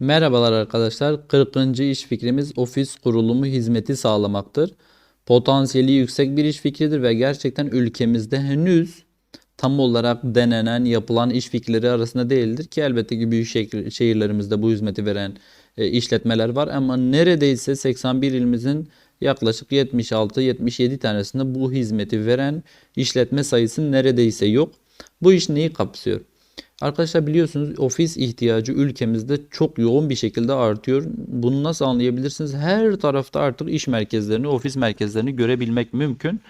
Merhabalar arkadaşlar. 40. iş fikrimiz ofis kurulumu hizmeti sağlamaktır. Potansiyeli yüksek bir iş fikridir ve gerçekten ülkemizde henüz tam olarak denenen, yapılan iş fikirleri arasında değildir ki elbette ki büyük şehir- şehirlerimizde bu hizmeti veren e, işletmeler var ama neredeyse 81 ilimizin yaklaşık 76-77 tanesinde bu hizmeti veren işletme sayısı neredeyse yok. Bu iş neyi kapsıyor? Arkadaşlar biliyorsunuz ofis ihtiyacı ülkemizde çok yoğun bir şekilde artıyor. Bunu nasıl anlayabilirsiniz? Her tarafta artık iş merkezlerini, ofis merkezlerini görebilmek mümkün.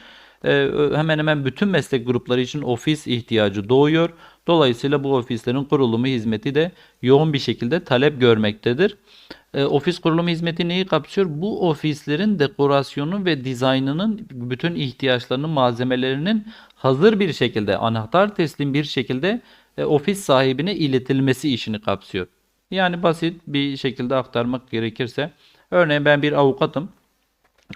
Ee, hemen hemen bütün meslek grupları için ofis ihtiyacı doğuyor. Dolayısıyla bu ofislerin kurulumu hizmeti de yoğun bir şekilde talep görmektedir. Ee, ofis kurulumu hizmeti neyi kapsıyor? Bu ofislerin dekorasyonu ve dizaynının bütün ihtiyaçlarının malzemelerinin hazır bir şekilde anahtar teslim bir şekilde ofis sahibine iletilmesi işini kapsıyor. Yani basit bir şekilde aktarmak gerekirse örneğin ben bir avukatım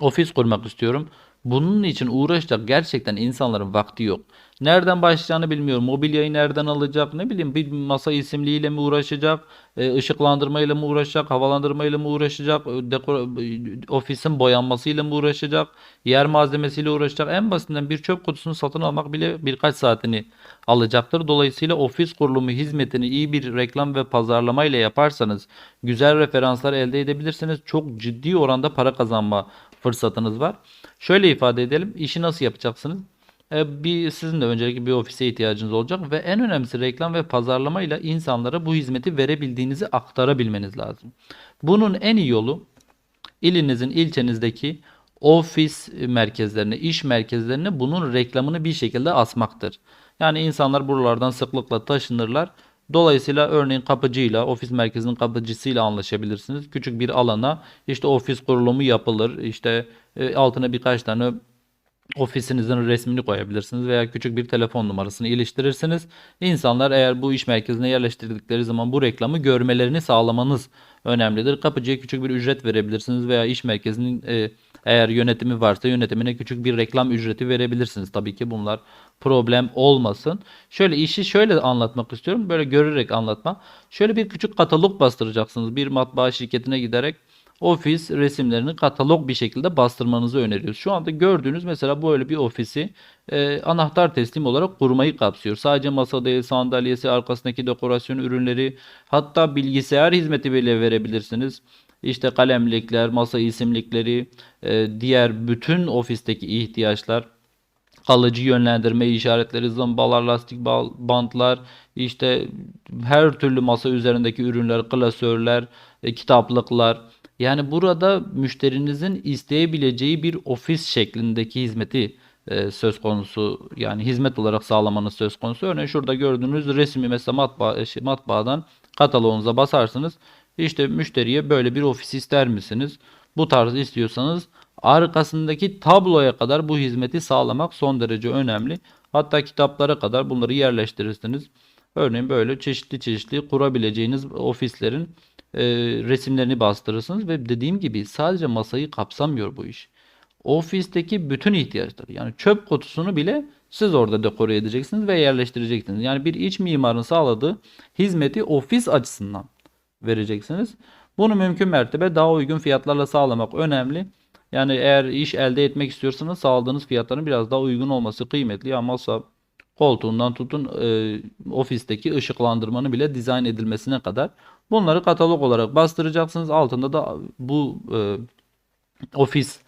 ofis kurmak istiyorum. Bunun için uğraşacak gerçekten insanların vakti yok. Nereden başlayacağını bilmiyor. Mobilyayı nereden alacak? Ne bileyim bir masa isimliğiyle mi uğraşacak? E, ışıklandırmayla mı uğraşacak? Havalandırmayla mı uğraşacak? e, Dekor, e, ofisin boyanmasıyla mı uğraşacak? Yer malzemesiyle uğraşacak? En basitinden bir çöp kutusunu satın almak bile birkaç saatini alacaktır. Dolayısıyla ofis kurulumu hizmetini iyi bir reklam ve pazarlama ile yaparsanız güzel referanslar elde edebilirsiniz. Çok ciddi oranda para kazanma fırsatınız var. Şöyle ifade edelim. İşi nasıl yapacaksınız? E, bir sizin de öncelikle bir ofise ihtiyacınız olacak ve en önemlisi reklam ve pazarlama ile insanlara bu hizmeti verebildiğinizi aktarabilmeniz lazım. Bunun en iyi yolu ilinizin, ilçenizdeki ofis merkezlerine, iş merkezlerine bunun reklamını bir şekilde asmaktır. Yani insanlar buralardan sıklıkla taşınırlar. Dolayısıyla örneğin kapıcıyla, ofis merkezinin kapıcısıyla anlaşabilirsiniz. Küçük bir alana işte ofis kurulumu yapılır. İşte e, altına birkaç tane ofisinizin resmini koyabilirsiniz veya küçük bir telefon numarasını iliştirirsiniz. İnsanlar eğer bu iş merkezine yerleştirdikleri zaman bu reklamı görmelerini sağlamanız önemlidir. Kapıcıya küçük bir ücret verebilirsiniz veya iş merkezinin e, eğer yönetimi varsa yönetimine küçük bir reklam ücreti verebilirsiniz. Tabii ki bunlar problem olmasın. Şöyle işi şöyle anlatmak istiyorum. Böyle görerek anlatma. Şöyle bir küçük katalog bastıracaksınız. Bir matbaa şirketine giderek ofis resimlerini katalog bir şekilde bastırmanızı öneriyoruz. Şu anda gördüğünüz mesela böyle bir ofisi e, anahtar teslim olarak kurmayı kapsıyor. Sadece masa değil, sandalyesi, arkasındaki dekorasyon ürünleri, hatta bilgisayar hizmeti bile verebilirsiniz. İşte kalemlikler, masa isimlikleri, e, diğer bütün ofisteki ihtiyaçlar kalıcı yönlendirme işaretleri, zımbalar, lastik bantlar, işte her türlü masa üzerindeki ürünler, klasörler, e, kitaplıklar. Yani burada müşterinizin isteyebileceği bir ofis şeklindeki hizmeti e, söz konusu. Yani hizmet olarak sağlamanız söz konusu. Örneğin şurada gördüğünüz resmi mesela matbaa, şey, matbaadan kataloğunuza basarsınız. İşte müşteriye böyle bir ofis ister misiniz? Bu tarz istiyorsanız arkasındaki tabloya kadar bu hizmeti sağlamak son derece önemli. Hatta kitaplara kadar bunları yerleştirirsiniz. Örneğin böyle çeşitli çeşitli kurabileceğiniz ofislerin e, resimlerini bastırırsınız ve dediğim gibi sadece masayı kapsamıyor bu iş. Ofisteki bütün ihtiyaçları yani çöp kutusunu bile siz orada dekore edeceksiniz ve yerleştireceksiniz. Yani bir iç mimarın sağladığı hizmeti ofis açısından vereceksiniz. Bunu mümkün mertebe daha uygun fiyatlarla sağlamak önemli. Yani eğer iş elde etmek istiyorsanız sağladığınız fiyatların biraz daha uygun olması kıymetli. Ya masa koltuğundan tutun e, ofisteki ışıklandırmanın bile dizayn edilmesine kadar. Bunları katalog olarak bastıracaksınız. Altında da bu e, ofis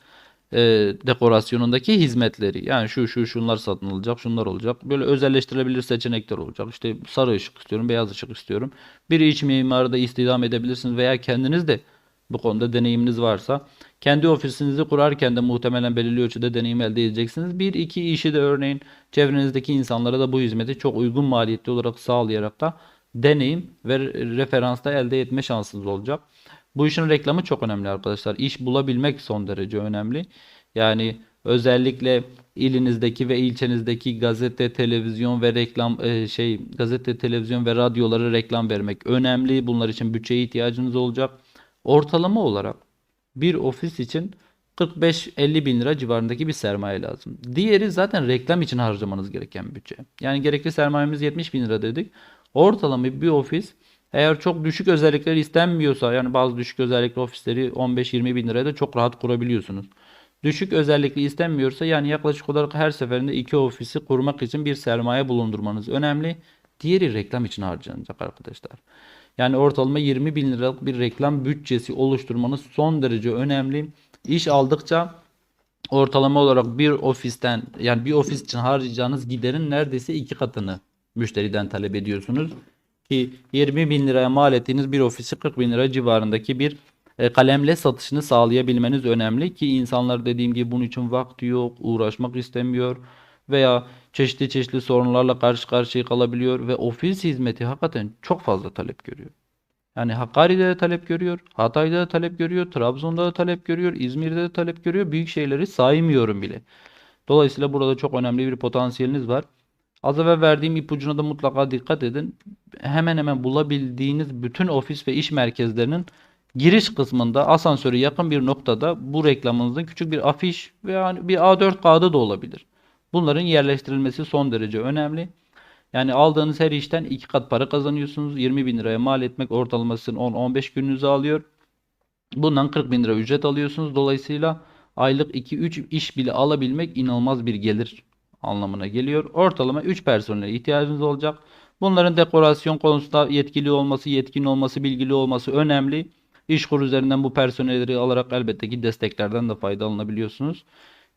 e, dekorasyonundaki hizmetleri. Yani şu şu şunlar satın alacak şunlar olacak. Böyle özelleştirilebilir seçenekler olacak. İşte sarı ışık istiyorum beyaz ışık istiyorum. Bir iç mimarı da istihdam edebilirsiniz veya kendiniz de bu konuda deneyiminiz varsa. Kendi ofisinizi kurarken de muhtemelen belirli ölçüde deneyim elde edeceksiniz. Bir iki işi de örneğin çevrenizdeki insanlara da bu hizmeti çok uygun maliyetli olarak sağlayarak da deneyim ve referansta elde etme şansınız olacak. Bu işin reklamı çok önemli arkadaşlar. İş bulabilmek son derece önemli. Yani özellikle ilinizdeki ve ilçenizdeki gazete, televizyon ve reklam e, şey gazete, televizyon ve radyolara reklam vermek önemli. Bunlar için bütçeye ihtiyacınız olacak. Ortalama olarak bir ofis için 45-50 bin lira civarındaki bir sermaye lazım. Diğeri zaten reklam için harcamanız gereken bütçe. Yani gerekli sermayemiz 70 bin lira dedik. Ortalama bir ofis Eğer çok düşük özellikler istenmiyorsa yani bazı düşük özellikli ofisleri 15-20 bin liraya da çok rahat kurabiliyorsunuz. Düşük özellikli istenmiyorsa yani yaklaşık olarak her seferinde iki ofisi kurmak için bir sermaye bulundurmanız önemli. Diğeri reklam için harcanacak arkadaşlar. Yani ortalama 20 bin liralık bir reklam bütçesi oluşturmanız son derece önemli. İş aldıkça ortalama olarak bir ofisten yani bir ofis için harcayacağınız giderin neredeyse iki katını müşteriden talep ediyorsunuz. Ki 20 bin liraya mal ettiğiniz bir ofisi 40 bin lira civarındaki bir e, kalemle satışını sağlayabilmeniz önemli ki insanlar dediğim gibi bunun için vakti yok, uğraşmak istemiyor veya çeşitli çeşitli sorunlarla karşı karşıya kalabiliyor ve ofis hizmeti hakikaten çok fazla talep görüyor. Yani Hakkari'de de talep görüyor, Hatay'da da talep görüyor, Trabzon'da da talep görüyor, İzmir'de de talep görüyor. Büyük şehirleri saymıyorum bile. Dolayısıyla burada çok önemli bir potansiyeliniz var. Az evvel verdiğim ipucuna da mutlaka dikkat edin. Hemen hemen bulabildiğiniz bütün ofis ve iş merkezlerinin giriş kısmında asansöre yakın bir noktada bu reklamınızın küçük bir afiş veya bir A4 kağıdı da olabilir. Bunların yerleştirilmesi son derece önemli. Yani aldığınız her işten iki kat para kazanıyorsunuz. 20 bin liraya mal etmek ortalamasını 10-15 gününüzü alıyor. Bundan 40 bin lira ücret alıyorsunuz. Dolayısıyla aylık 2-3 iş bile alabilmek inanılmaz bir gelir anlamına geliyor. Ortalama 3 personele ihtiyacınız olacak. Bunların dekorasyon konusunda yetkili olması, yetkin olması, bilgili olması önemli. İşkur üzerinden bu personelleri alarak elbette ki desteklerden de faydalanabiliyorsunuz.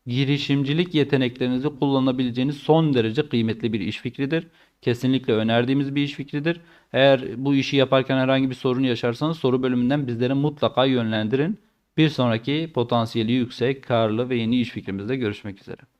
Girişimcilik yeteneklerinizi kullanabileceğiniz son derece kıymetli bir iş fikridir. Kesinlikle önerdiğimiz bir iş fikridir. Eğer bu işi yaparken herhangi bir sorun yaşarsanız soru bölümünden bizlere mutlaka yönlendirin. Bir sonraki potansiyeli yüksek, karlı ve yeni iş fikrimizde görüşmek üzere.